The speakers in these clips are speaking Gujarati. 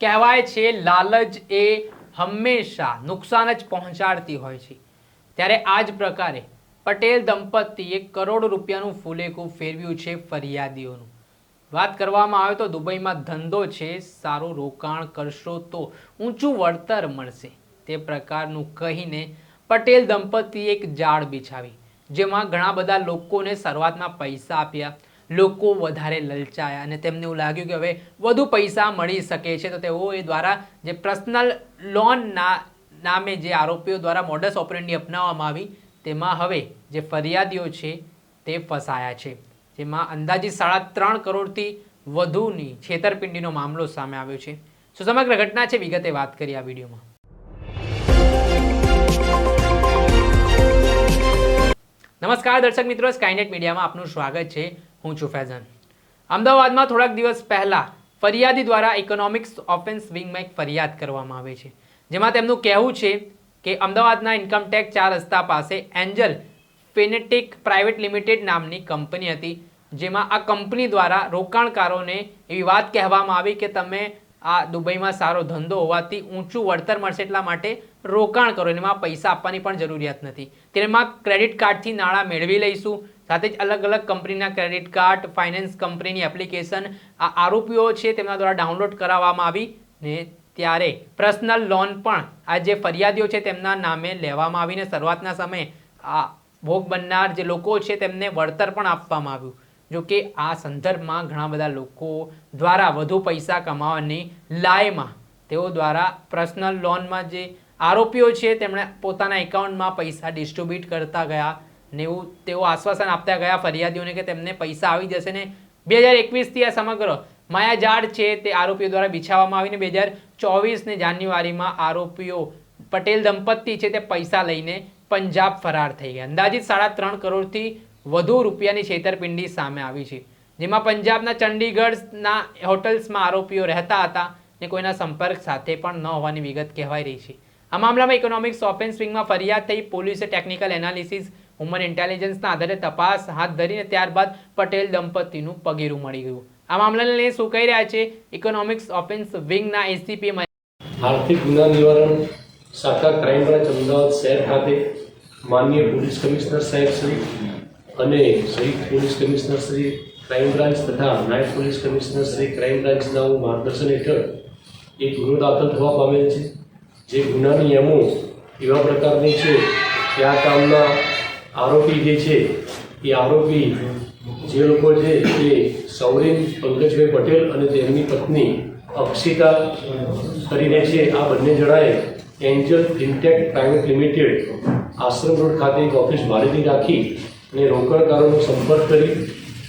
કહેવાય છે, લાલચ એ હંમેશા નુકસાન જ પહોંચાડતી હોય છે. ત્યારે આ જ પ્રકારે પટેલ દંપતીએ કરોડ રૂપિયાનું ફૂલેકું ફેરવ્યું છે ફરિયાદીઓનું. વાત કરવામાં આવે તો દુબઈમાં ધંધો છે, સારું રોકાણ કરશો તો ઊંચું વળતર મળશે. તે પ્રકારનું કહીને પટેલ દંપતીએ એક જાળ બિછાવી, જેમાં ઘણા બધા લોકોને શરૂઆતમાં પૈસા આપ્યા. લોકો વધારે લલચાયા અને તેમને એવું લાગ્યું કે હવે વધુ પૈસા મળી શકે છે. તો તેઓ એ દ્વારા જે પર્સનલ લોનના નામે જે આરોપીઓ દ્વારા મોડસ ઓપરેન્ડી અપનાવવામાં આવી, તેમાં હવે જે ફરિયાદીઓ છે તે ફસાયા છે. જેમાં અંદાજિત સાડા ત્રણ કરોડથી વધુની છેતરપિંડીનો મામલો સામે આવ્યો છે. શું સમગ્ર ઘટના છે, વિગતે વાત કરી આ વિડીયોમાં. નમસ્કાર દર્શક મિત્રો સ્કાયનેટ મીડિયામાં આપનું સ્વાગત છે. હું છું ફેઝન. અમદાવાદમાં થોડાક દિવસ પહેલાં ફરિયાદી દ્વારા ઇકોનોમિક્સ ઓફેન્સ વિંગમાં એક ફરિયાદ કરવામાં આવે છે, જેમાં તેમનું કહેવું છે કે અમદાવાદના ઇન્કમટેક્સ ચાર રસ્તા પાસે એન્જલ ફિનેટિક પ્રાઇવેટ લિમિટેડ નામની કંપની હતી, જેમાં આ કંપની દ્વારા રોકાણકારોને એવી વાત કહેવામાં આવી કે તમે આ દુબઈમાં સારો ધંધો હોવાથી ઊંચું વળતર મળશે એટલા માટે રોકાણ કરો, એમાં પૈસા આપવાની પણ જરૂરિયાત નથી. તેમાં ક્રેડિટ કાર્ડથી નાણાં મેળવી લઈશું સાથે જ અલગ અલગ કંપનીના ક્રેડિટ કાર્ડ, ફાઇનાન્સ કંપનીની એપ્લિકેશન, આ આરોપીઓ છે તેમના દ્વારા ડાઉનલોડ કરાવવામાં આવી ને ત્યારે પર્સનલ લોન પણ આ જે ફરિયાદીઓ છે તેમના નામે લેવામાં આવીને શરૂઆતના સમયે આ ભોગ બનનાર જે લોકો છે તેમને વળતર પણ આપવામાં આવ્યું. જો કે આ સંદર્ભમાં ઘણા બધા લોકો દ્વારા વધુ પૈસા કમાવાની લાયમાં તેઓ દ્વારા પર્સનલ લોનમાં જે આરોપીઓ છે તેમણે પોતાના એકાઉન્ટમાં પૈસા ડિસ્ટ્રીબ્યુટ કરતા ગયા ને એવું તેઓ આશ્વાસન આપતા ગયા ફરિયાદીઓને કે તેમને પૈસા આવી જશે ને બે હજાર એકવીસથી આ સમગ્ર માયાજાળ છે તે આરોપીઓ દ્વારા બિછાવવામાં આવીને બે હજાર ચોવીસને જાન્યુઆરીમાં આરોપીઓ પટેલ દંપતી છે તે પૈસા લઈને પંજાબ ફરાર થઈ ગયા. અંદાજિત સાડા ત્રણ કરોડથી વધુ રૂપિયાની છેતરપિંડી સામે આવી છે, જેમાં પંજાબના ચંડીગઢના હોટલ્સમાં આરોપીઓ રહેતા હતા ને કોઈના સંપર્ક સાથે પણ ન હોવાની વિગત કહેવાઈ રહી છે. આ મામલામાં ઇકોનોમિક્સ ઓફેન્સ વિંગમાં ફરિયાદ થઈ પોલીસે ટેકનિકલ એનાલિસિસ હ્યુમન ઇન્ટેલિજન્સના આધારે તપાસ હાથ ધરીને ત્યારબાદ પટેલ દંપતીનું પગેરું મળી ગયું. આ મામલાને લઈને શું કહી રહ્યા છે? ઇકોનોમિક્સ ઓફેન્સ વિંગના એસીપી આર્થિક ગુના નિવારણ શાખા ક્રાઇમ બ્રાન્ચ અમદાવાદ શહેર ખાતે માનનીય પોલીસ કમિશનર સાહેબ શ્રી અને સંયુક્ત police commissioner Shri crime branch તથા નાયબ પોલીસ કમિશનર શ્રી ક્રાઇમ બ્રાન્ચના માર્ગદર્શન હેઠળ એક ગુનો દાખલ થવા પામેલ છે. જે ગુનાની નિયમો એવા પ્રકારની છે કે આ કામના આરોપી જે છે, એ આરોપી જે લોકો છે, એ સૌરેન પંકજભાઈ પટેલ અને તેમની પત્ની અક્ષિતા કરીને છે, આ બંને જણાએ Angel fintech private limited Ashram road ખાતે એક ઓફિસ ભાડેથી રાખી અને રોકાણકારોનો સંપર્ક કરી,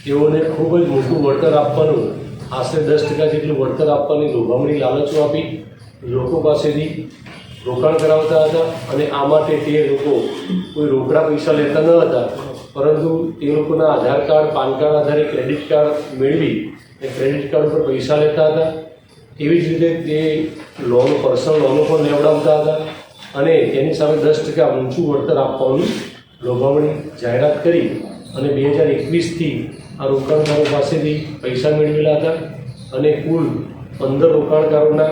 તેઓને ખૂબ જ મોટું વળતર આપવાનું, આશરે દસ ટકા જેટલું વળતર આપવાની લોભામણી લાલચો આપી, લોકો પાસેથી રોકાણ કરાવતા હતા અને આ માટે તે લોકો કોઈ રોકડા પૈસા લેતા ન હતા. પરંતુ તે લોકોના આધાર કાર્ડ, પાન કાર્ડ આધારે ક્રેડિટ કાર્ડ મેળવી અને ક્રેડિટ કાર્ડ ઉપર પૈસા લેતા હતા. એવી જ રીતે તે લોન, પર્સનલ લોનો પણ લેવડાવતા હતા અને તેની સામે દસ ટકા ઊંચું વળતર આપવાનું લોભામણી જાહેરાત કરી અને બે હજાર એકવીસથી આ રોકાણકારો પાસેથી પૈસા મેળવેલા હતા અને કુલ પંદર રોકાણકારોના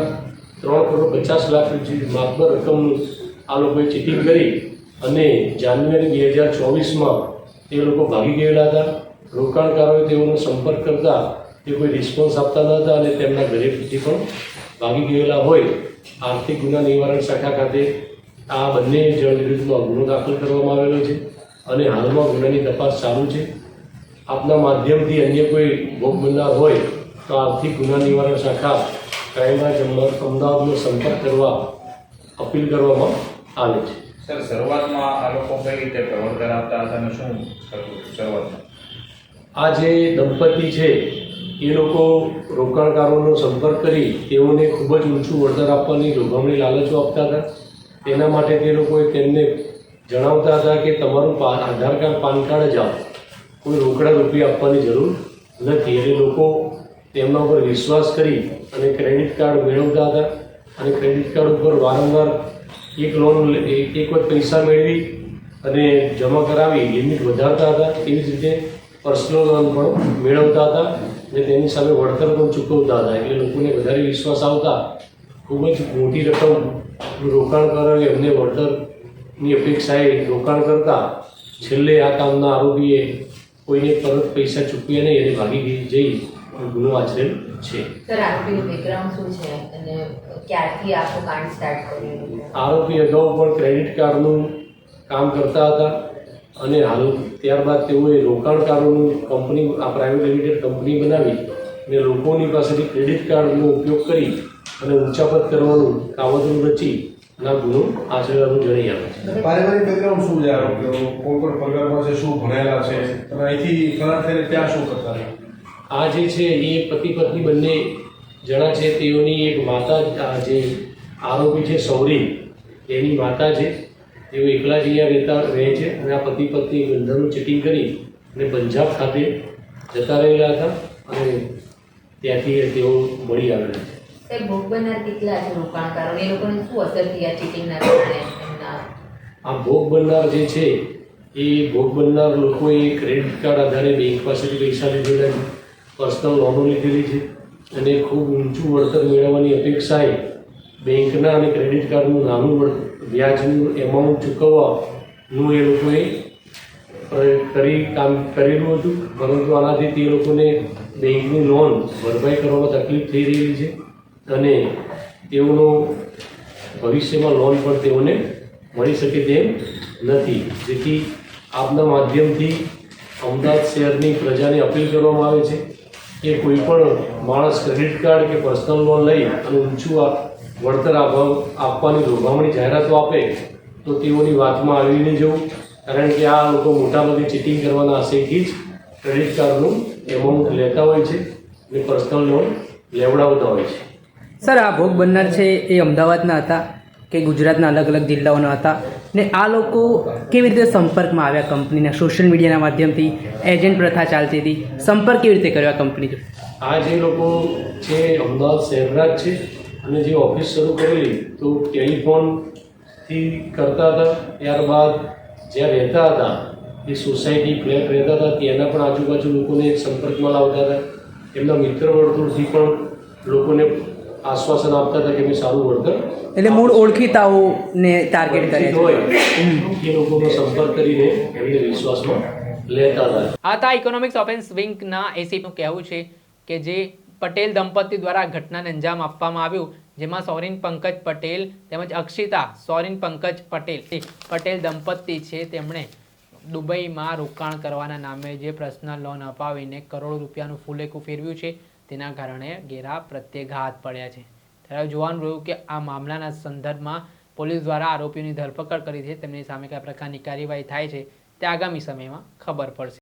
ત્રણ કરોડ પચાસ લાખ જેવી માતબર રકમનું આ લોકોએ ચીટિંગ કરી અને જાન્યુઆરી બે હજાર ચોવીસમાં તે લોકો ભાગી ગયેલા હતા. રોકાણકારોએ તેઓનો સંપર્ક કરતા તે કોઈ રિસ્પોન્સ આપતા ન હતા અને તેમના ઘરેથી પણ ભાગી ગયેલા હોય. આર્થિક ગુના નિવારણ શાખા ખાતે આ બંને જણ વિરુદ્ધમાં ગુનો દાખલ કરવામાં આવેલો છે અને હાલમાં ગુનાની તપાસ ચાલુ છે. આપના માધ્યમથી અન્ય કોઈ ભોગ બનનાર હોય તો આર્થિક ગુના નિવારણ શાખા ક્રાઇમ જમનાર અમદાવાદનો સંપર્ક કરવા અપીલ કરવામાં આવે છે. સર શરૂઆતમાં આ લોકો કઈ રીતે પ્રવણ કરાવતા હતા અને શું શરૂઆતમાં? આ જે દંપતી છે એ લોકો રોકાણકારોનો સંપર્ક કરી તેઓને ખૂબ જ ઊંચું વળતર આપવાની લોભામણી લાલચો આપતા હતા. એના માટે તે લોકોએ તેમને જણાવતા હતા કે તમારું પા- આધાર કાર્ડ પાન કાર્ડ જ આવો કોઈ રોકડા રૂપિયા આપવાની જરૂર નથી. એટલે લોકો તેમના ઉપર વિશ્વાસ કરી અને ક્રેડિટ કાર્ડ મેળવતા હતા. અને ક્રેડિટ કાર્ડ ઉપર વારંવાર એક લોન એક વખત પૈસા મેળવી અને જમા કરાવી લિમિટ વધારતા હતા. એવી જ રીતે પર્સનલ લોન પણ મેળવતા હતા અને તેની સામે વળતર પણ ચૂકવતા હતા. એટલે લોકોને વધારે વિશ્વાસ આવતા ખૂબ જ મોટી રકમ રોકાણ કરાવી એમને વળતરની અપેક્ષાએ રોકાણ કરતા છેલ્લે આ કામના આરોપીએ કોઈને પરત પૈસા ચૂકવ્યા નહીં અને ભાગી જઈ ગુનો આચરેલ છે. સર આરોપીનું બેકગ્રાઉન્ડ શું છે? અને ક્યારથી આખું કાંડ સ્ટાર્ટ કર્યું આરોપી અગાઉ પણ ક્રેડિટ કાર્ડનું કામ કરતા હતા અને હાલ ત્યારબાદ તેઓએ રોકાણકારોનું કંપની આ પ્રાઇવેટ લિમિટેડ કંપની બનાવી અને લોકોની પાસેથી ક્રેડિટ કાર્ડનો ઉપયોગ કરી અને ઊંચાપત કરવાનું કાવતરું રચી અને આ ગુનો આચરવાનું જણાઈ આવે છે. પારિવારિક બેકગ્રાઉન્ડ શું છે આરોપીઓ કોણ કોણ પગારમાં છે શું ભણેલા છે? અને અહીંથી ફરાર થઈને ત્યાં શું કરતા હતા? આ જે છે એ પતિ પત્ની બંને જણા છે તેઓની એક માતા જે આરોપી છે સૌરી એની માતા છે. તેઓ એકલા જ અહીંયા રહેતા રહે છે અને આ પતિ પત્ની બંધનનું ચીટિંગ કરી અને પંજાબ ખાતે જતા રહેલા હતા અને ત્યાંથી તેઓ મળી આવેલા છે. સાહેબ ભોગ બનનાર કેટલા છે રોકાણકારો એ લોકોને શું અસર થઈ આ ચીટિંગના કારણે આ ભોગ બનનાર જે છે એ ભોગ બનનાર લોકોએ ક્રેડિટ કાર્ડ આધારે બેંક પાસેથી પૈસા લીધેલા છે. પર્સનલ લોનો લીધેલી છે. અને ખૂબ ઊંચું વળતર મેળવવાની અપેક્ષાએ બેંકના અને ક્રેડિટ કાર્ડનું નાનું વળ- વ્યાજનું એમાઉન્ટ ચૂકવવાનું એ લોકોએ કરી કામ કરેલું હતું. પરંતુ આનાથી તે લોકોને બેંકની લોન ભરપાઈ કરવામાં તકલીફ થઈ રહેલી છે અને તેઓનો ભવિષ્યમાં લોન પણ તેઓને મળી શકે તેમ નથી. જેથી આપના માધ્યમથી અમદાવાદ શહેરની પ્રજાને અપીલ કરવામાં આવે છે કે કોઈ પણ માણસ ક્રેડિટ કાર્ડ કે પર્સનલ લોન લઈ અને ઊંચું વળતર આપવા આપવાની લોભામણી જાહેરાતો આપે, તો તેઓની વાતમાં આવી નહીં જવું. કારણ કે આ લોકો મોટા મોટાભાગે ચીટિંગ કરવાના આશયથી જ ક્રેડિટ કાર્ડનું એમાઉન્ટ લેતા હોય છે અને પર્સનલ લોન લેવડાવતા હોય છે. સર, આ ભોગ બનનાર છે એ અમદાવાદના હતા. કે ગુજરાતના અલગ અલગ જિલ્લાઓના હતા ને આ લોકો કેવી રીતે સંપર્કમાં આવ્યા કંપનીના? સોશિયલ મીડિયાના માધ્યમથી એજન્ટ પ્રથા ચાલતી હતી. સંપર્ક કેવી રીતે કર્યો આ કંપની? આ જે લોકો છે, અમદાવાદ શહેરના જ છે અને જે ઓફિસ શરૂ કરેલી, તો ટેલિફોનથી કરતા હતા. ત્યારબાદ જ્યાં રહેતા હતા, એ સોસાયટી ફ્લેટ રહેતા હતા. ત્યાંના પણ આજુબાજુ લોકોને સંપર્કમાં લાવતા હતા. એમના મિત્ર વર્તુળથી પણ લોકોને આશ્વાસન આપતા હતા કે અમે સારું વળતર એટલે મૂળ ઓળખીતાઓને ટાર્ગેટ કરે હોય એ લોકોનો સંપર્ક કરીને એમને વિશ્વાસમાં લેતા હતા. આ તા ઇકોનોમિક્સ ઓફેન્સ વિંગના એસીપીનું કહેવું છે કે જે પટેલ દંપતી દ્વારા ઘટનાને અંજામ આપવામાં આવ્યું જેમાં સોરીન પંકજ પટેલ તેમજ અક્ષિતા સોરીન પંકજ પટેલ. એ પટેલ દંપતી છે તેમણે દુબઈમાં રોકાણ કરવાના નામે જે પર્સનલ લોન અપાવીને કરોડો રૂપિયાનું ફૂલેકું ફેરવ્યું છે. તેના કારણે ઘેરા પ્રત્યેઘાત પડ્યા છે. ત્યારે જોવાનું રહ્યું કે આ મામલાના સંદર્ભમાં પોલીસ દ્વારા આરોપીઓની ધરપકડ કરી છે. તેમની સામે કયા પ્રકારની કાર્યવાહી થાય છે તે આગામી સમયમાં ખબર પડશે.